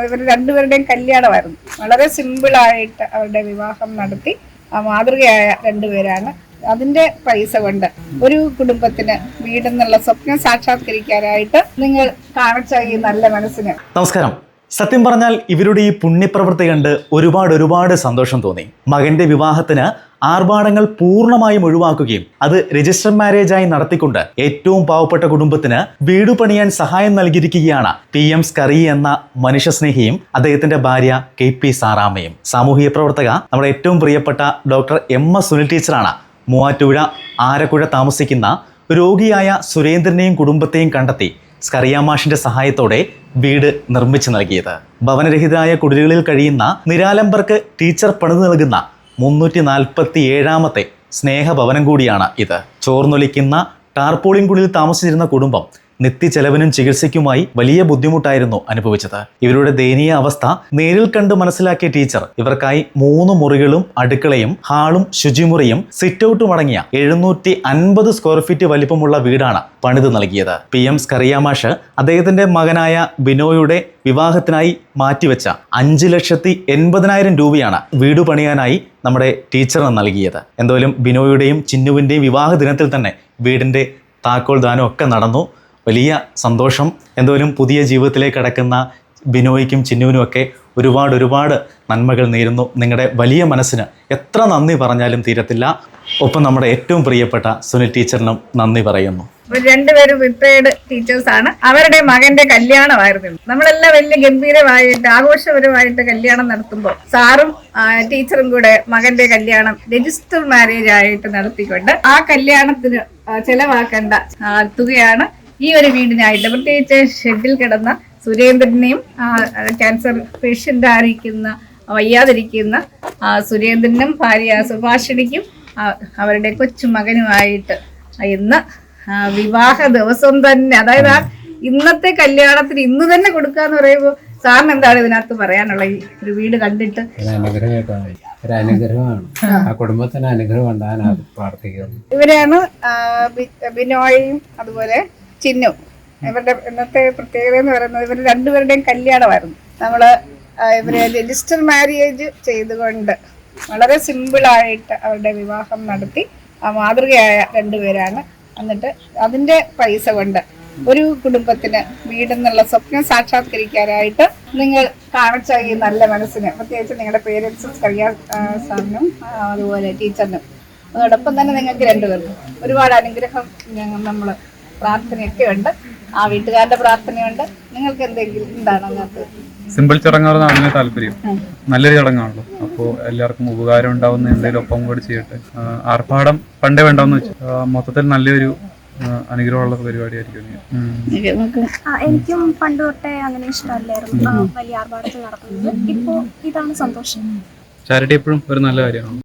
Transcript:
ഇവർ രണ്ടുപേരുടെയും കല്യാണമായിരുന്നു. വളരെ സിമ്പിളായിട്ട് അവരുടെ വിവാഹം നടത്തി ആ മാതൃകയായ രണ്ടുപേരാണ് അതിന്റെ പൈസ കൊണ്ട് ഒരു കുടുംബത്തിന് വീടെന്നുള്ള സ്വപ്നം സാക്ഷാത്കരിക്കാനായിട്ട് നിങ്ങൾ കാണിച്ച ഈ നല്ല മനസ്സിന്. നമസ്കാരം. സത്യം പറഞ്ഞാൽ ഇവരുടെ ഈ പുണ്യപ്രവൃത്തി കണ്ട് ഒരുപാട് ഒരുപാട് സന്തോഷം തോന്നി. മകന്റെ വിവാഹത്തിന് ആർഭാടങ്ങൾ പൂർണമായും ഒഴിവാക്കുകയും അത് രജിസ്റ്റർ മാരേജായി നടത്തിക്കൊണ്ട് ഏറ്റവും പാവപ്പെട്ട കുടുംബത്തിന് വീട് പണിയാൻ സഹായം നൽകിയിരിക്കുകയാണ് പി എം സ്കറി എന്ന മനുഷ്യസ്നേഹിയും അദ്ദേഹത്തിന്റെ ഭാര്യ കെ പി സാറാമ്മയും. സാമൂഹിക പ്രവർത്തക നമ്മുടെ ഏറ്റവും പ്രിയപ്പെട്ട ഡോക്ടർ എം എസ് സുനിൽ ടീച്ചറാണ്. മൂവാറ്റുപുഴ ആരക്കുഴ താമസിക്കുന്ന രോഗിയായ സുരേന്ദ്രനെയും കുടുംബത്തെയും കണ്ടെത്തി. സ്കറിയാമാഷിന്റെ സഹായത്തോടെ വീട് നിർമ്മിച്ചു നൽകിയത്. ഭവനരഹിതരായ കുടിലുകളിൽ കഴിയുന്ന നിരാലംബർക്ക് ടീച്ചർ പണിത് നൽകുന്ന മുന്നൂറ്റി നാൽപ്പത്തി ഏഴാമത്തെ സ്നേഹഭവനം കൂടിയാണ് ഇത്. ചോർന്നൊലിക്കുന്ന ടാർപോളിൻ കുടിലിൽ താമസിച്ചിരുന്ന കുടുംബം നിത്യചെലവിനും ചികിത്സയ്ക്കുമായി വലിയ ബുദ്ധിമുട്ടായിരുന്നു അനുഭവിച്ചത്. ഇവരുടെ ദയനീയ അവസ്ഥ നേരിൽ കണ്ട് മനസ്സിലാക്കിയ ടീച്ചർ ഇവർക്കായി മൂന്ന് മുറികളും അടുക്കളയും ഹാളും ശുചിമുറിയും സിറ്റൌട്ടും അടങ്ങിയ എഴുന്നൂറ്റി അൻപത് സ്ക്വയർ ഫീറ്റ് വലിപ്പമുള്ള വീടാണ് പണിത് നൽകിയത്. പി എം സ്കറിയാമാഷ് അദ്ദേഹത്തിന്റെ മകനായ ബിനോയുടെ വിവാഹത്തിനായി മാറ്റിവെച്ച അഞ്ച് ലക്ഷത്തി എൺപതിനായിരം രൂപയാണ് വീട് പണിയാനായി നമ്മുടെ ടീച്ചറിന് നൽകിയത്. എന്തായാലും ബിനോയുടെയും ചിന്നുവിന്റെയും വിവാഹ ദിനത്തിൽ തന്നെ വീടിന്റെ താക്കോൽ ദാനം ഒക്കെ നടന്നു. വലിയ സന്തോഷം. എന്തോലും പുതിയ ജീവിതത്തിലേക്ക് കടക്കുന്ന ബിനോയ്ക്കും ചിന്നുവിനും ഒക്കെ ഒരുപാട് ഒരുപാട് നന്മകൾ നേരുന്നു. നിങ്ങളുടെ വലിയ മനസ്സിന് എത്ര നന്ദി പറഞ്ഞാലും തീരത്തില്ല. ഒപ്പം നമ്മുടെ ഏറ്റവും പ്രിയപ്പെട്ട സുനിൽ ടീച്ചറിനും നന്ദി പറയുന്നു. രണ്ടുപേരും റിട്ടയർഡ് ടീച്ചേഴ്സ് ആണ്. അവരുടെ മകന്റെ കല്യാണമായിരുന്നു നമ്മളെല്ലാം വലിയ ഗംഭീരമായിട്ട് ആഘോഷപരമായിട്ട് കല്യാണം നടത്തുമ്പോൾ സാറും ടീച്ചറും കൂടെ മകന്റെ കല്യാണം രജിസ്റ്റർ മാരേജ് ആയിട്ട് നടത്തിക്കൊണ്ട് ആ കല്യാണത്തിന് ചെലവാക്കേണ്ട തുകയാണ് ഈ ഒരു വീടിനായിട്ട് പ്രത്യേകിച്ച് ഷെഡിൽ കിടന്ന സുരേന്ദ്രനെയും ക്യാൻസർ പേഷ്യന്റ് ആയിരിക്കുന്ന വയ്യാതിരിക്കുന്ന സുരേന്ദ്രനും ഭാര്യ സുഭാഷിണിക്കും അവരുടെ കൊച്ചുമകനുമായിട്ട് ഇന്ന് വിവാഹ ദിവസം തന്നെ. അതായത് ആ ഇന്നത്തെ കല്യാണത്തിന് ഇന്ന് തന്നെ കൊടുക്കാന്ന് പറയുമ്പോൾ സാറിന് എന്താണ് ഇതിനകത്ത് പറയാനുള്ള ഈ ഒരു വീട് കണ്ടിട്ട്. ഒരു അനുഗ്രഹമാണ് ആ. കുടുംബത്തിന് അനുഗ്രഹം ഉണ്ടാകാൻ പ്രാർത്ഥിക്കുന്നു ഇവരാണ് ബിനോയും അതുപോലെ ചിന്നു ഇവരുടെ ഇന്നത്തെ പ്രത്യേകത എന്ന് പറയുന്നത് ഇവർ രണ്ടുപേരുടെയും കല്യാണമായിരുന്നു. നമ്മൾ ഇവർ രജിസ്റ്റർ മാരേജ് ചെയ്തുകൊണ്ട് വളരെ സിമ്പിളായിട്ട് അവരുടെ വിവാഹം നടത്തി ആ മാതൃകയായ രണ്ടുപേരാണ് എന്നിട്ട് അതിന്റെ പൈസ കൊണ്ട് ഒരു കുടുംബത്തിന് വീടെന്നുള്ള സ്വപ്നം സാക്ഷാത്കരിക്കാനായിട്ട് നിങ്ങൾ കാണിച്ച ഈ നല്ല മനസ്സിന്. പ്രത്യേകിച്ച് നിങ്ങളുടെ പേരൻസും കറിയാ സാറിനും അതുപോലെ ടീച്ചറിനും. അതോടൊപ്പം തന്നെ നിങ്ങൾക്ക് രണ്ടുപേർക്കും ഒരുപാട് അനുഗ്രഹം നമ്മൾ പ്രാർത്ഥനയൊക്കെ ഉണ്ട്. ആ വീട്ടുകാരുടെ പ്രാർത്ഥനയുണ്ട്. നിങ്ങൾക്ക് എന്തെങ്കിലും എന്താണ് അതിനകത്ത്? സിമ്പിൾ ചടങ്ങാണ് താല്പര്യം. നല്ലൊരു ചടങ്ങാണല്ലോ. അപ്പോൾ എല്ലാവർക്കും ഉപകാരം ഉണ്ടാവുന്ന എന്തെങ്കിലും ഒപ്പം കൂടി ചെയ്യട്ടെ. ആർഭാടം പണ്ടേ വേണ്ടെന്ന് വെച്ചു. മൊത്തത്തിൽ നല്ലൊരു അനുഗ്രഹമുള്ള പരിപാടിയായിരിക്കും എനിക്കും പണ്ട് തൊട്ടേ അങ്ങനെ ഇഷ്ടമല്ലായിരുന്നു. വലിയ ആർഭാടത്തിൽ നടക്കുന്നത്. ഇപ്പോ ഇതാണ് സന്തോഷം. ചാരിറ്റി എപ്പോഴും ഒരു നല്ല കാര്യമാണ്.